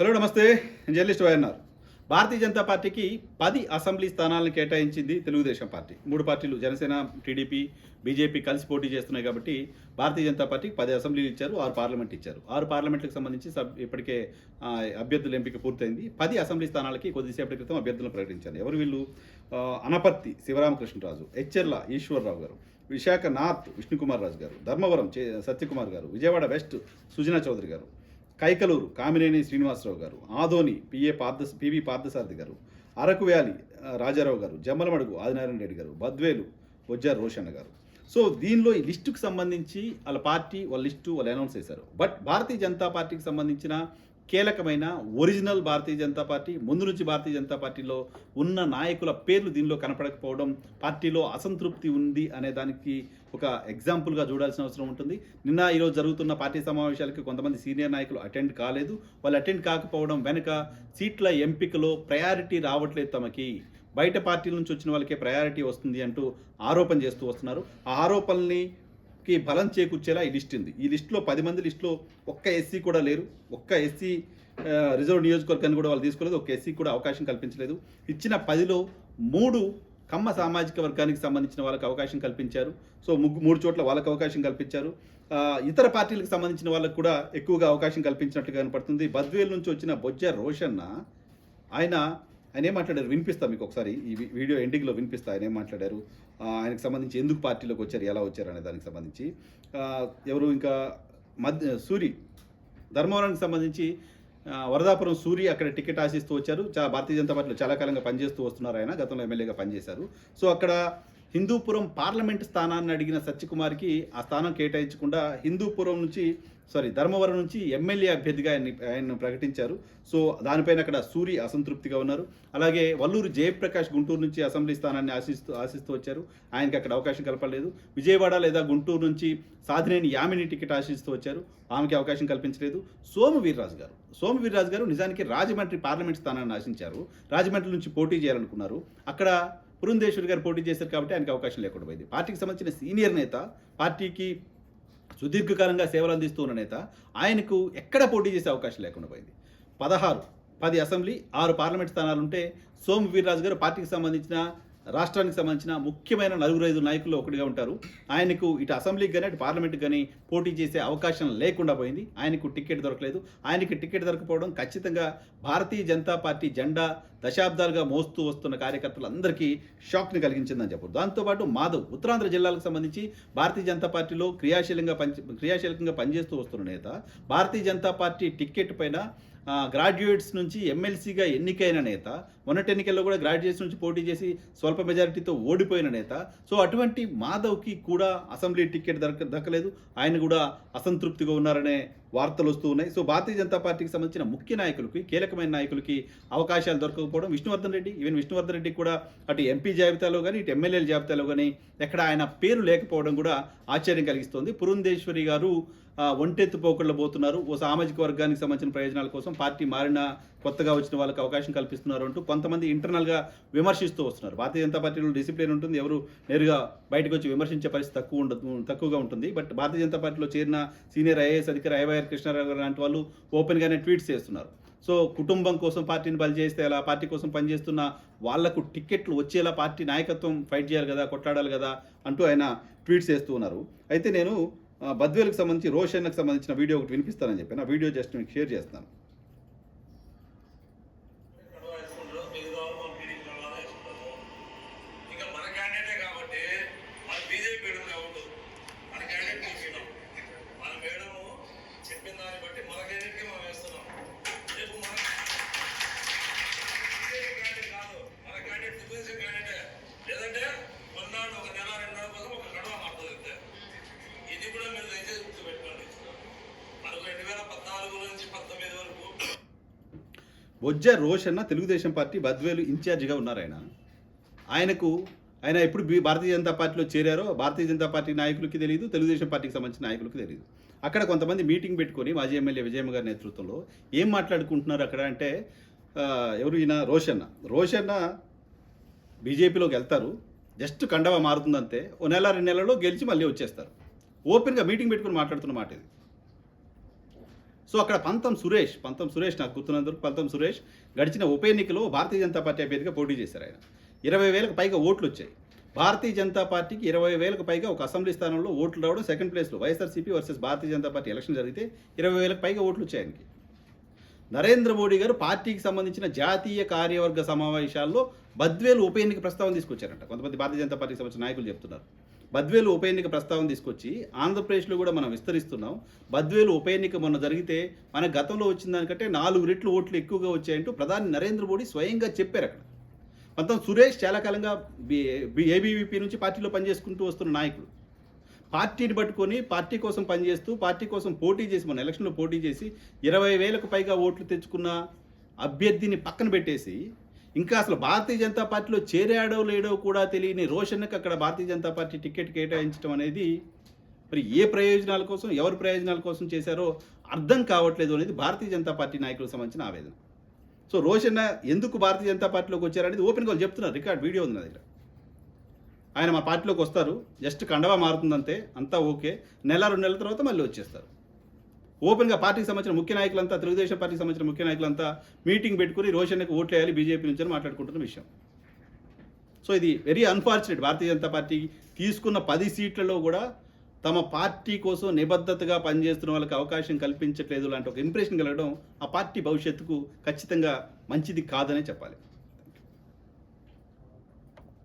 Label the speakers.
Speaker 1: Hello నమస్తే. Journalist YNR. Bharatiya Janata పార్టీకి పది అసెంబ్లీ స్థానాలను కేటాయించింది తెలుగుదేశం పార్టీ. మూడు పార్టీలు జనసేన టీడీపీ బీజేపీ కలిసి పోటీ చేస్తున్నాయి కాబట్టి భారతీయ జనతా పార్టీకి పది అసెంబ్లీలు ఇచ్చారు ఆరు పార్లమెంట్ ఇచ్చారు. ఆరు పార్లమెంట్లకు సంబంధించి సబ్ ఇప్పటికే అభ్యర్థుల ఎంపిక పూర్తయింది. పది అసెంబ్లీ స్థానాలకి కొద్దిసేపటి క్రితం అభ్యర్థులను ప్రకటించారు. ఎవరు వీళ్ళు? అనపర్తి శివరామకృష్ణరాజు హెచ్చెర్ల ఈశ్వరరావు గారు విశాఖ నార్త్ విష్ణుకుమార్ రాజు గారు ధర్మవరం సత్యకుమార్ గారు విజయవాడ వెస్ట్ సుజనా చౌదరి గారు. Kaikaluru Kamineni Srinivasarao garu Adoni PA Partha PV Parthasarathi garu Araku valley Rajarao గారు జమ్మలమడుగు ఆదినారాయణ రెడ్డి గారు బద్వేలు బొజ్జార్ రోషన్న గారు. సో దీనిలో ఈ లిస్టుకు సంబంధించి వాళ్ళ పార్టీ వాళ్ళ లిస్టు వాళ్ళు అనౌన్స్ చేశారు. బట్ భారతీయ జనతా పార్టీకి సంబంధించిన కీలకమైన ఒరిజినల్ భారతీయ జనతా పార్టీ ముందు నుంచి భారతీయ జనతా పార్టీలో ఉన్న నాయకుల పేర్లు దీనిలో కనపడకపోవడం పార్టీలో అసంతృప్తి ఉంది అనే దానికి ఒక ఎగ్జాంపుల్గా చూడాల్సిన అవసరం ఉంటుంది. నిన్న ఈరోజు జరుగుతున్న పార్టీ సమావేశాలకి కొంతమంది సీనియర్ నాయకులు అటెండ్ కాలేదు. వాళ్ళు అటెండ్ కాకపోవడం వెనుక సీట్ల ఎంపికలో ప్రయారిటీ రావట్లేదు తమకి. బయట పార్టీల నుంచి వచ్చిన వాళ్ళకే ప్రయారిటీ వస్తుంది అంటూ ఆరోపణ చేస్తూ వస్తున్నారు. ఆ ఆరోపణల్ని కి బలం చేకూర్చేలా ఈ లిస్ట్ ఉంది. ఈ లిస్టులో పది మంది లిస్టులో ఒక్క ఎస్సీ కూడా లేరు. ఒక్క ఎస్సీ రిజర్వ్ నియోజకవర్గాన్ని కూడా వాళ్ళు తీసుకోలేదు. ఒక్క ఎస్సీ కూడా అవకాశం కల్పించలేదు. ఇచ్చిన పదిలో మూడు కమ్మ సామాజిక వర్గానికి సంబంధించిన వాళ్ళకి అవకాశం కల్పించారు. సో ముగ్గు మూడు చోట్ల వాళ్ళకి అవకాశం కల్పించారు. ఇతర పార్టీలకు సంబంధించిన వాళ్ళకు కూడా ఎక్కువగా అవకాశం కల్పించినట్టు కనపడుతుంది. బద్వేల్ నుంచి వచ్చిన బొజ్జ రోషన్న ఆయన ఆయన ఏం మాట్లాడారు? వినిపిస్తా మీకు ఒకసారి. ఈ వీడియో ఎండింగ్లో వినిపిస్తా. ఆయన ఏం మాట్లాడారు? ఆయనకు సంబంధించి ఎందుకు పార్టీలోకి వచ్చారు? ఎలా వచ్చారు? అనే దానికి సంబంధించి. ఎవరు ఇంకా మధ్య సూరి ధర్మవరానికి సంబంధించి వరదాపురం సూరి అక్కడ టికెట్ ఆశిస్తూ వచ్చారు. చాలా భారతీయ జనతా పార్టీలో చాలా కాలంగా పనిచేస్తూ వస్తున్నారు ఆయన. గతంలో ఎమ్మెల్యేగా పనిచేశారు. సో అక్కడ హిందూపురం పార్లమెంట్ స్థానాన్ని అడిగిన సత్యకుమార్కి ఆ స్థానం కేటాయించకుండా హిందూపురం నుంచి సారీ ధర్మవరం నుంచి ఎమ్మెల్యే అభ్యర్థిగా ఆయన ఆయన ప్రకటించారు. సో దానిపైన అక్కడ సూరి అసంతృప్తిగా ఉన్నారు. అలాగే వల్లూరు జయప్రకాష్ గుంటూరు నుంచి అసెంబ్లీ స్థానాన్ని ఆశిస్తూ ఆశిస్తూ వచ్చారు. ఆయనకి అక్కడ అవకాశం కలపలేదు. విజయవాడ లేదా గుంటూరు నుంచి సాధినేని యామిని టికెట్ ఆశిస్తూ వచ్చారు. ఆమెకి అవకాశం కల్పించలేదు. సోము వీర్రాజు గారు సోము వీర్రాజు గారు నిజానికి రాజమండ్రి పార్లమెంట్ స్థానాన్ని ఆశించారు. రాజమండ్రి నుంచి పోటీ చేయాలనుకున్నారు. అక్కడ పురంధేశ్వరి గారు పోటీ చేశారు కాబట్టి ఆయనకు అవకాశం లేకుండా పోయింది. పార్టీకి సంబంధించిన సీనియర్ నేత పార్టీకి సుదీర్ఘకాలంగా సేవలు అందిస్తూ ఉన్న నేత ఆయనకు ఎక్కడ పోటీ చేసే అవకాశం లేకుండా పోయింది. పదహారు పది అసెంబ్లీ ఆరు పార్లమెంట్ స్థానాలు ఉంటే సోము వీర్రాజు గారు పార్టీకి సంబంధించిన రాష్ట్రానికి సంబంధించిన ముఖ్యమైన నలుగురు ఐదు నాయకుల్లో ఒకటిగా ఉంటారు. ఆయనకు ఇటు అసెంబ్లీకి కానీ అటు పార్లమెంట్కి కానీ పోటీ చేసే అవకాశం లేకుండా పోయింది. ఆయనకు టికెట్ దొరకలేదు. ఆయనకి టికెట్ దొరకపోవడం ఖచ్చితంగా భారతీయ జనతా పార్టీ జెండా దశాబ్దాలుగా మోస్తూ వస్తున్న కార్యకర్తలందరికీ షాక్ని కలిగించిందని చెప్పారు దాంతోపాటు మాధవ్ ఉత్తరాంధ్ర జిల్లాలకు సంబంధించి భారతీయ జనతా పార్టీలో క్రియాశీలంగా పని క్రియాశీలకంగా పనిచేస్తూ వస్తున్న నేత భారతీయ జనతా పార్టీ టికెట్ పైన గ్రాడ్యుయేట్స్ నుంచి ఎమ్మెల్సీగా ఎన్నికైన నేత మొన్నటి ఎన్నికల్లో కూడా గ్రాడ్యుయేట్స్ నుంచి పోటీ చేసి స్వల్ప మెజారిటీతో ఓడిపోయిన నేత. సో అటువంటి మాధవ్కి కూడా అసెంబ్లీ టికెట్ దక్క దక్కలేదు. ఆయన కూడా అసంతృప్తిగా ఉన్నారనే వార్తలు వస్తూ ఉన్నాయి. సో భారతీయ జనతా పార్టీకి సంబంధించిన ముఖ్య నాయకులకి కీలకమైన నాయకులకి అవకాశాలు దొరకకపోవడం విష్ణువర్ధన్ రెడ్డి. ఈవెన్ విష్ణువర్ధన్ రెడ్డి కూడా అటు ఎంపీ జాబితాలో కానీ ఇటు ఎమ్మెల్యేల జాబితాలో కానీ ఎక్కడ ఆయన పేరు లేకపోవడం కూడా ఆశ్చర్యం కలిగిస్తోంది. పురంధేశ్వరి గారు ఒంటెత్తు పోకళ్ళు పోతున్నారు. ఓ సామాజిక వర్గానికి సంబంధించిన ప్రయోజనాల కోసం పార్టీ మారిన కొత్తగా వచ్చిన వాళ్ళకి అవకాశం కల్పిస్తున్నారు అంటూ కొంతమంది ఇంటర్నల్గా విమర్శిస్తూ వస్తున్నారు. భారతీయ జనతా పార్టీలో డిసిప్లిన్ ఉంటుంది. ఎవరు నేరుగా బయటకు వచ్చి విమర్శించే పరిస్థితి తక్కువ ఉండదు తక్కువగా ఉంటుంది. బట్ భారతీయ జనతా పార్టీలో చేరిన సీనియర్ ఐఏఎస్ అధికారి ఐవైఆర్ కృష్ణారావు గారు లాంటి వాళ్ళు ఓపెన్గానే ట్వీట్స్ చేస్తున్నారు. సో కుటుంబం కోసం పార్టీని బలి చేస్తే అలా పార్టీ కోసం పనిచేస్తున్న వాళ్ళకు టికెట్లు వచ్చేలా పార్టీ నాయకత్వం ఫైట్ చేయాలి కదా కొట్లాడాలి కదా అంటూ ఆయన ట్వీట్స్ చేస్తూ ఉన్నారు. అయితే నేను బద్వేలకు సంబంధించి రోషన్కి సంబంధించిన వీడియో ఒకటి వినిపిస్తానని చెప్పాను. ఆ వీడియో జస్ట్ మీకు షేర్ చేస్తాను
Speaker 2: కండువా వేసుకుంటారు మిగతా వాళ్ళు మన టీడీపీ వాళ్ళనే వేసుకుంటారు ఇంకా మన క్యాండిడేటే కాబట్టి మన బీజేపీ మేడం కాబట్టి మన క్యాండిడేట్ తీసుకున్నాం మన మేడం చెప్పిన దాన్ని బట్టి మన క్యాండిడేట్కి మనం వేస్తున్నాం రేపు మన బీజేపీ క్యాండిడేట్ కాదు మన క్యాండిడేట్ తెలుగుదేశం క్యాండిడేటే లేదంటే కొన్నాళ్ళు ఒక నెల రెండు నెలల కోసం ఒక గడవ మారుతుంది అంతే ఇది కూడా మీరు దయచేసి గుర్తుపెట్టుకోండి మనకు రెండు వేల పద్నాలుగు నుంచి పంతొమ్మిది వరకు
Speaker 1: బొజ్జ రోషన్న తెలుగుదేశం పార్టీ బద్వేలు ఇన్ఛార్జిగా ఉన్నారు ఆయన. ఆయనకు ఆయన ఎప్పుడు భారతీయ జనతా పార్టీలో చేరారో భారతీయ జనతా పార్టీ నాయకులకి తెలియదు తెలుగుదేశం పార్టీకి సంబంధించిన నాయకులకి తెలియదు అక్కడ కొంతమంది మీటింగ్ పెట్టుకొని మాజీ ఎమ్మెల్యే విజయమ్మ గారి నేతృత్వంలో ఏం మాట్లాడుకుంటున్నారు అక్కడ అంటే ఎవరు ఈయన? రోషన్న రోషన్న బీజేపీలోకి వెళ్తారు జస్ట్ కండవ మారుతుందంతే ఓ నెల రెండు నెలలో గెలిచి మళ్ళీ వచ్చేస్తారు. ఓపెన్గా మీటింగ్ పెట్టుకుని మాట్లాడుతున్న మాట ఇది సో అక్కడ పంతం సురేష్ పంతం సురేష్ నాకు గుర్తున్నందుకు పంతం సురేష్ గడిచిన ఉప ఎన్నికలో భారతీయ జనతా పార్టీ అభ్యర్థిగా పోటీ చేశారు ఆయన. ఇరవై వేలకు పైగా ఓట్లు వచ్చాయి. భారతీయ జనతా పార్టీకి ఇరవై వేలకు పైగా ఒక అసెంబ్లీ స్థానంలో ఓట్లు రావడం సెకండ్ ప్లేస్లో. YSRCP versus Bharatiya Janata Party election జరిగితే ఇరవై వేలకు పైగా ఓట్లు వచ్చాయి ఆయనకి. నరేంద్ర మోడీ గారు పార్టీకి సంబంధించిన జాతీయ కార్యవర్గ సమావేశాల్లో బద్వేలు ఉప ఎన్నిక ప్రస్తావన తీసుకొచ్చారంట. కొంతమంది భారతీయ జనతా పార్టీకి సంబంధించిన నాయకులు చెప్తున్నారు. బద్వేలు ఉప ఎన్నిక ప్రస్తావన తీసుకొచ్చి ఆంధ్రప్రదేశ్లో కూడా మనం విస్తరిస్తున్నాం. బద్వేలు ఉప ఎన్నిక మొన్న జరిగితే మన గతంలో వచ్చిన దానికంటే నాలుగు రెట్లు ఓట్లు ఎక్కువగా వచ్చాయంటూ ప్రధాని నరేంద్ర మోడీ స్వయంగా చెప్పారు అక్కడ. మొత్తం సురేష్ చాలా కాలంగా ఏబీవీపీ నుంచి పార్టీలో పనిచేసుకుంటూ వస్తున్న నాయకుడు. పార్టీని పట్టుకొని పార్టీ కోసం పనిచేస్తూ పార్టీ కోసం పోటీ చేసి మన ఎలక్షన్లో పోటీ చేసి ఇరవై వేలకు పైగా ఓట్లు తెచ్చుకున్న అభ్యర్థిని పక్కన పెట్టేసి ఇంకా అసలు భారతీయ జనతా పార్టీలో చేరాడో లేడో కూడా తెలియని రోషన్కి అక్కడ భారతీయ జనతా పార్టీ టికెట్ కేటాయించడం అనేది మరి ఏ ప్రయోజనాల కోసం ఎవరి ప్రయోజనాల కోసం చేశారో అర్థం కావట్లేదు అనేది భారతీయ జనతా పార్టీ నాయకులకు సంబంధించిన ఆవేదన. సో రోషన్ ఎందుకు భారతీయ జనతా పార్టీలోకి వచ్చారనేది ఓపెన్గా వాళ్ళు చెప్తున్నారు రికార్డ్ వీడియో ఉంది నా దగ్గర. ఆయన మా పార్టీలోకి వస్తారు జస్ట్ కండవా మారుతుందంతే అంతా ఓకే. నెల రెండు నెలల తర్వాత మళ్ళీ వచ్చేస్తారు. ఓపెన్గా పార్టీకి సంబంధించిన ముఖ్య నాయకులంతా తెలుగుదేశం పార్టీకి సంబంధించిన ముఖ్య నాయకులంతా మీటింగ్ పెట్టుకుని రోషన్కి ఓట్లు వేయాలి బీజేపీ నుంచి అని మాట్లాడుకుంటున్న విషయం. సో ఇది very unfortunate Bharatiya Janata Party తీసుకున్న పది సీట్లలో కూడా తమ పార్టీ కోసం నిబద్ధతగా పనిచేస్తున్న వాళ్ళకి అవకాశం కల్పించట్లేదు లాంటి ఒక ఇంప్రెషన్ కలగడం ఆ పార్టీ భవిష్యత్తుకు ఖచ్చితంగా మంచిది కాదనే చెప్పాలి.